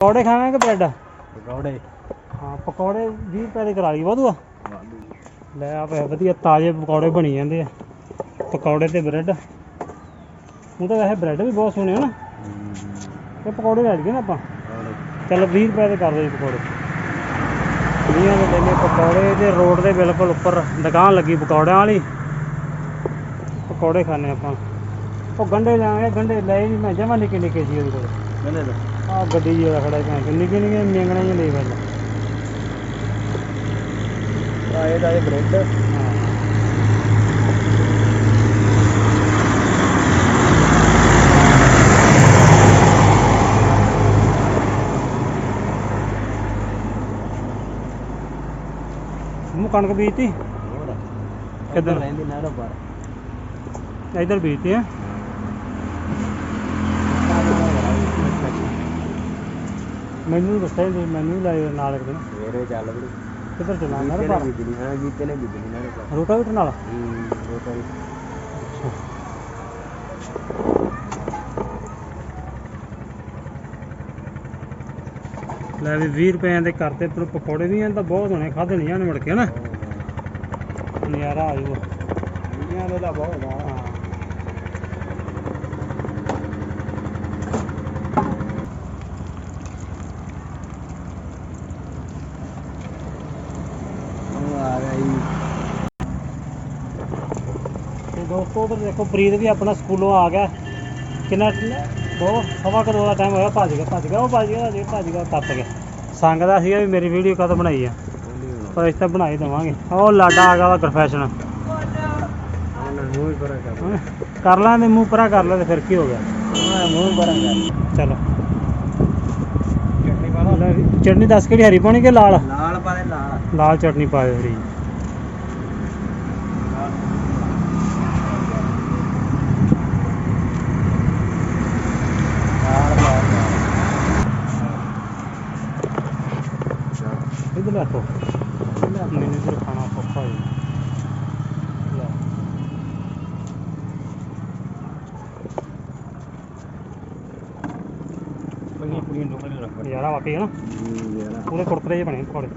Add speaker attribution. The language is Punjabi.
Speaker 1: ਪਕੌੜੇ ਖਾਵੇਂ ਕਿ ਬ੍ਰੈਡ?
Speaker 2: ਪਕੌੜੇ।
Speaker 1: ਹਾਂ ਪਕੌੜੇ 20 ਰੁਪਏ ਦੇ ਕਰਾ ਲਈ ਵਾਧੂ ਆ? ਲੈ ਆ ਵੇ ਵਧੀਆ ਤਾਜ਼ੇ ਪਕੌੜੇ ਬਣੀ ਜਾਂਦੇ ਆ। ਪਕੌੜੇ ਤੇ ਬ੍ਰੈਡ। ਉਹ ਤਾਂ ਵੈਸੇ ਬ੍ਰੈਡ ਵੀ ਬਹੁਤ ਸੋਹਣੇ ਹਨ ਤੇ ਪਕੌੜੇ ਲੈ ਲਈਏ ਨਾ ਆਪਾਂ। ਚਲੋ 20 ਰੁਪਏ ਦੇ ਕਰ ਦਿਓ ਜੀ ਪਕੌੜੇ। 20 ਦੇ ਲੈਨੇ ਪਕੌੜੇ ਤੇ ਰੋਡ ਦੇ ਬਿਲਕੁਲ ਉੱਪਰ ਦੁਕਾਨ ਲੱਗੀ ਪਕੌੜਿਆਂ ਵਾਲੀ। ਪਕੌੜੇ ਖਾਣੇ ਆਪਾਂ। ਉਹ ਗੰਡੇ ਲਿਆਵਾਂਗੇ ਗੰਡੇ ਲੈ ਨਹੀਂ ਮੈਂ ਜਮਾ ਨਿੱਕੇ ਨਿੱਕੇ ਸੀ ਉਹਦੇ ਕੋਲ।
Speaker 2: ਮੈਨੇ ਤਾਂ
Speaker 1: ਆ ਗੱਡੀ ਜੀ ਵਾਲਾ ਖੜਾ ਹੈ ਕਿ ਨਿੱਕੇ ਨਿੱਕੇ ਮੇਂਗਣਾ ਜਿਹਾ ਲਈ ਫਿਰਦਾ
Speaker 2: ਆਏ ਦਾ ਇਹ ਬ੍ਰੈਡ।
Speaker 1: ਮੂੰਹ ਕਣਕ ਬੀਜਤੀ? ਕਿੱਧਰ?
Speaker 2: ਰਹਿੰਦੀ ਪਰ
Speaker 1: ਇਧਰ ਬੀਜਤੀ ਹੈ। ਮੈਨੂੰ ਵੀ ਦੱਸਿਆ ਨਹੀਂ ਮੈਨੂੰ ਵੀ ਲਾਇਓ ਨਾਲ ਇੱਕ ਦਿਨ।
Speaker 2: ਸਵੇਰੇ ਚੱਲ ਬੜੀ
Speaker 1: ਕਿੱਧਰ ਚੱਲਾਂ ਮੈਂ ਪਰ
Speaker 2: ਨੇ ਬਿਜਲੀ ਹਾਂ ਜੀਤੇ ਨੇ ਬਿਜਲੀ ਨਾ ਰੋ
Speaker 1: ਰੋਟਾ ਵੀ ਨਾਲ
Speaker 2: ਹੂੰ ਰੋਟਾ ਵੀ।
Speaker 1: ਲੈ ਵੀ 20 ਰੁਪਏ ਦੇ ਕਰਤੇ ਪਰ ਪਕੌੜੇ ਵੀ ਇਹਨਾਂ ਤਾਂ ਬਹੁਤ ਹੋਣੇ ਖਾਦੇ ਨਹੀਂ ਜਾਣੇ ਮੁੜ ਕੇ ਹਨਾ? ਨਜ਼ਾਰਾ ਆ ਜੂਗਾ
Speaker 2: ਦੇ ਦਾ ਬਹੁਤ ਆ
Speaker 1: ਹਾਂ
Speaker 2: ਜੀ
Speaker 1: ਤੇ ਦੋਸਤੋ ਉਧਰ ਦੇਖੋ ਪ੍ਰੀਤ ਵੀ ਆਪਣਾ ਸਕੂਲੋਂ ਆ ਗਿਆ। ਕਿੰਨਾ ਦੋ ਸਵਾ ਕੁ ਦੋ ਦਾ ਟਾਈਮ ਹੋਇਆ ਭੱਜ ਗਿਆ ਭੱਜ ਗਿਆ ਉਹ ਭੱਜ ਗਿਆ ਭੱਜ ਗਿਆ ਭੱਜ ਗਿਆ। ਟੱਪ ਗਿਆ ਸੰਗਦਾ ਸੀਗਾ ਵੀ ਮੇਰੀ ਵੀਡੀਓ ਕਦ ਬਣਾਈ ਆ। ਪਰ ਇਸ ਤਾਂ ਬਣਾ ਹੀ ਦੇਵਾਂਗੇ। ਉਹ ਲਾਡਾ ਆ ਗਿਆ ਵਾ ਪ੍ਰੋਫੈਸ਼ਨਲ
Speaker 2: ਕਰ
Speaker 1: ਕਰ ਲਾਂਦੇ ਮੂੰਹ ਪਰਾ ਕਰ ਲੈ ਤੇ ਫਿਰ ਕੀ ਹੋ ਗਿਆ?
Speaker 2: ਮੂੰਹ ਪਰਾ ਕਰ
Speaker 1: ਚਲੋ
Speaker 2: ਚਟਨੀ
Speaker 1: ਲੈ ਦੱਸ ਕਿਹੜੀ ਹਰੀ ਪਾਉਣੀ ਕਿ ਲਾਲ?
Speaker 2: ਲਾਲ ਪਾ ਦੇ ਲਾਲ।
Speaker 1: ਲਾਲ ਚਟਨੀ ਪਾ ਦਿਓ ਹਰੀ
Speaker 2: ਲਾਲ ਪਾ
Speaker 1: ਇਧਰ ਲੈ ਤੋ ਮੈਨੂੰ ਇਧਰ ਖਾਣਾ ਔਖਾ ਹੋ ਲੈ
Speaker 2: ਪਣੀ ਪਣੀ ਨੂੰ ਕਰ ਰੱਖ।
Speaker 1: ਨਜ਼ਾਰਾ ਵਾਕਈ ਹੈ ਨਾ।
Speaker 2: ਯਾਰ।
Speaker 1: ਪੂਰੇ ਕੁਰਕਰੇ ਜਿਹੇ ਬਣੇ ਪਕੌੜੇ।